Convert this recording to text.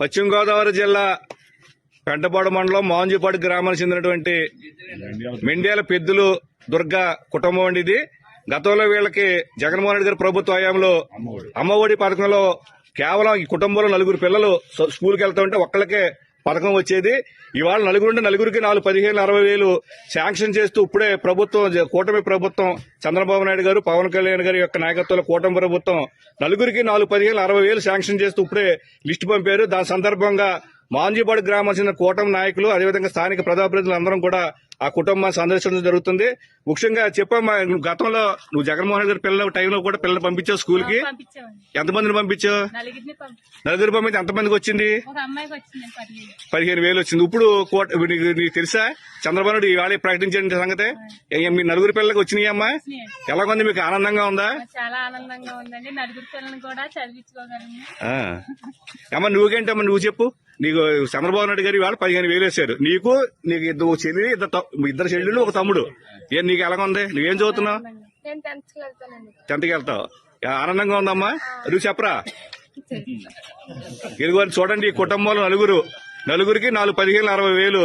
పశ్చిమ గోదావరి జిల్లా పెంటపాడు మండలం మాంజుపాడు గ్రామానికి చెందినటువంటి మెండ్యాల పెద్దులు దుర్గా కుటుంబం అండి ఇది. గతంలో వీళ్ళకి జగన్మోహన్ రెడ్డి గారి ప్రభుత్వ హయాంలో అమ్మఒడి పథకంలో కేవలం ఈ కుటుంబంలో నలుగురు పిల్లలు స్కూల్కి వెళ్తా ఉంటే ఒక్కళ్ళకే పథకం వచ్చేది. ఇవాళ నలుగురుంటే నలుగురికి నాలుగు పదిహేను అరవై వేలు శాంక్షన్ చేస్తూ ఇప్పుడే ప్రభుత్వం కూటమి ప్రభుత్వం చంద్రబాబు నాయుడు గారు పవన్ కళ్యాణ్ గారి యొక్క నాయకత్వంలో కూటమి ప్రభుత్వం నలుగురికి నాలుగు పదిహేను అరవై వేలు శాంక్షన్ చేస్తూ ఇప్పుడే లిస్టు పంపారు. దాని సందర్భంగా మాంజీపాడు గ్రామం చెందిన కూటమి నాయకులు అదేవిధంగా స్థానిక ప్రజాప్రతినిధులు అందరం కూడా ఆ కుటుంబాన్ని సందర్శించడం జరుగుతుంది. ముఖ్యంగా చెప్పమ్మా నువ్వు గతంలో నువ్వు జగన్మోహన్ రెడ్డి గారి పిల్లల టైంలో కూడా పిల్లలు పంపించావు స్కూల్కి ఎంతమందిని పంపించావు? నలుగురు పంపించి ఎంతమందికి వచ్చింది? పదిహేను. వేలు వచ్చింది. ఇప్పుడు కోట- నీకు తెలుసా? చంద్రబాబు నాయుడు ఇవాళ ప్రకటించిన సంగతి? మీ నలుగురు పిల్లలకు వచ్చినాయి అమ్మా? వచ్చినాయండి. ఎలాగుంది? మీకు ఆనందంగా ఉందా? చాలా ఆనందంగా ఉందండి. నలుగురు పిల్లల్ని కూడా చదివించుకోగలను. అమ్మ నువ్వు చెప్పు. నీకు చంద్రబాబు నాయుడు గారు ఇవాళ పదిహేను వేలు వేశారు. నీకు నీకు ఇద్దరు చెల్లి ఇద్దరు ఇద్దరు చెల్లెలు ఒక తమ్ముడు. ఏం నీకు ఎలాగ ఉంది? నువ్వేం చదువుతున్నావు? టెన్త్కి వెళ్తావు. ఆనందంగా ఉందమ్మా. నువ్వు చెప్పరా? ఇదిగో చూడండి ఈ కుటుంబంలో నలుగురు. నలుగురికి నాలుగు పదిహేను అరవై వేలు.